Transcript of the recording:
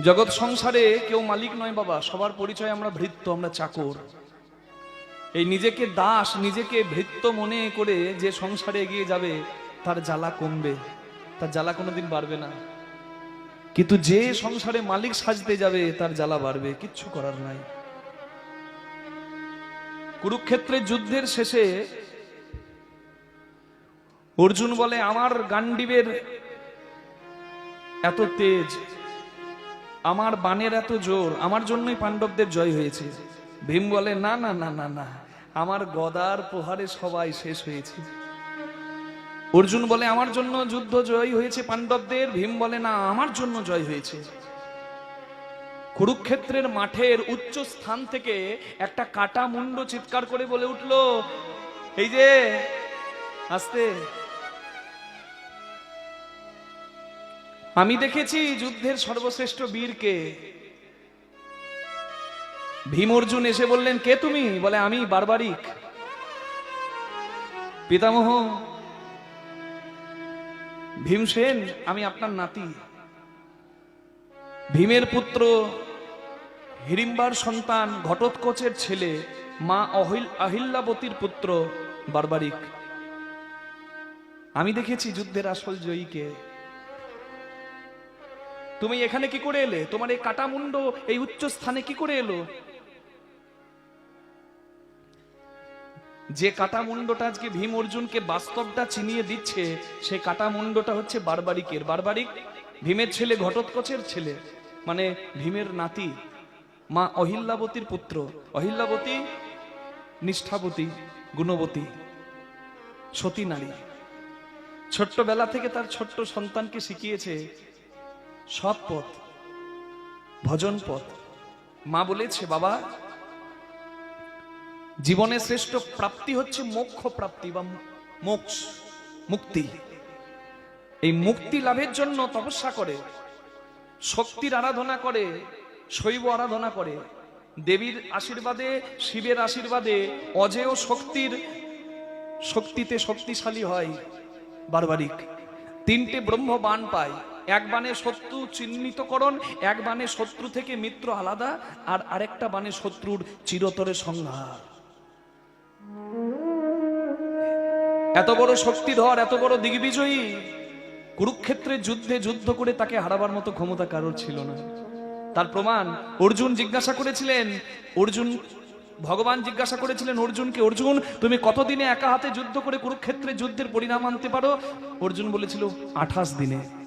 জগৎ সংসারে কেউ মালিক নয় বাবা, সবার পরিচয় আমরা ভৃত্য, আমরা চাকর। এই নিজেকে দাস, নিজেকে ভৃত্য মনে করে যে সংসারে এগিয়ে যাবে, তার জ্বালা কমবে, তার জ্বালা কোনোদিন বাড়বে না। কিন্তু যে সংসারে মালিক সাজতে যাবে, তার জ্বালা বাড়বে, কিচ্ছু করার নাই। কুরুক্ষেত্রের যুদ্ধের শেষে অর্জুন বলে, আমার গান্ডিবের এত তেজ আমার বানের এত জোর, আমার জন্যই পাণ্ডবদের জয় হয়েছে। ভীম বলে, না না না না না, আমার গদার প্রহারে সবাই শেষ হয়েছে। অর্জুন বলে, আমার জন্য যুদ্ধ জয় হয়েছে পাণ্ডবদের। ভীম বলে, না, আমার জন্য জয় হয়েছে। কুরুক্ষেত্রের মাঠের উচ্চ স্থান থেকে একটা কাটা মুন্ড চিৎকার করে বলে উঠল, এই যে, আস্তে। আমি দেখেছি যুদ্ধের সর্বশ্রেষ্ঠ বীরকে। ভীম অর্জুন এসে বললেন, কে তুমি? বলে, আমি বারবারিক। পিতামহ ভীমসেন আমি আপনার নাতি। ভীমের পুত্র হিড়িম্বার সন্তান ঘটোৎকচের ছেলে, মা অহিল আহিল্যাবতীর পুত্র বারবারিক। আমি দেখেছি যুদ্ধের আসল জয়ীকে। তুমি এখানে কি করে এলে? তোমার এই কাটা মুন্ড এই উচ্চ স্থানে কি করে এলো? যে কাটা মুন্ডটা আজকে ভীম অর্জুনকে বাস্তবটা চিনিয়ে দিচ্ছে সেই কাটা মুন্ডটা হচ্ছে বারবারিকের। বারবারিক ভীমের ছেলে, ঘটোৎকচের ছেলে মানে ভীমের নাতি, মা অহিল্যাবতীর পুত্র। অহিল্যাবতী, নিষ্ঠাবতী, গুণবতী, সতী নারী। ছোট্টবেলা থেকে তার ছোট্ট সন্তানকে শিখিয়েছে সৎ পথ, ভজন পথ। মা বলেছে, বাবা জীবনের শ্রেষ্ঠ প্রাপ্তি হচ্ছে মোক্ষ প্রাপ্তি বা মোক্ষ মুক্তি। এই মুক্তি লাভের জন্য তপস্যা করে, শক্তির আরাধনা করে, শৈব আরাধনা করে, দেবীর আশীর্বাদে, শিবের আশীর্বাদে, অজেয় শক্তির শক্তিতে শক্তিশালী হয় বারবারিক। তিনটে ব্রহ্ম বাণ পায়। এক বাণে শত্রু চিহ্নিতকরণ, এক বাণে শত্রু থেকে মিত্র আলাদা, আর আরেকটা বাণে শত্রুর চিরতরে সংহার। এত বড় শক্তিধর, এত বড় দিগ্বিজয়ী, কুরুক্ষেত্রের যুদ্ধে যুদ্ধ করে তাকে হারাবার মতো ক্ষমতা কারোর ছিল না। তার প্রমাণ, অর্জুন জিজ্ঞাসা করেছিলেন, অর্জুন, ভগবান জিজ্ঞাসা করেছিলেন অর্জুনকে অর্জুন, তুমি কতদিনে একা হাতে যুদ্ধ করে কুরুক্ষেত্রের যুদ্ধের পরিণাম আনতে পারো? অর্জুন বলেছিল, আঠাশ দিনে।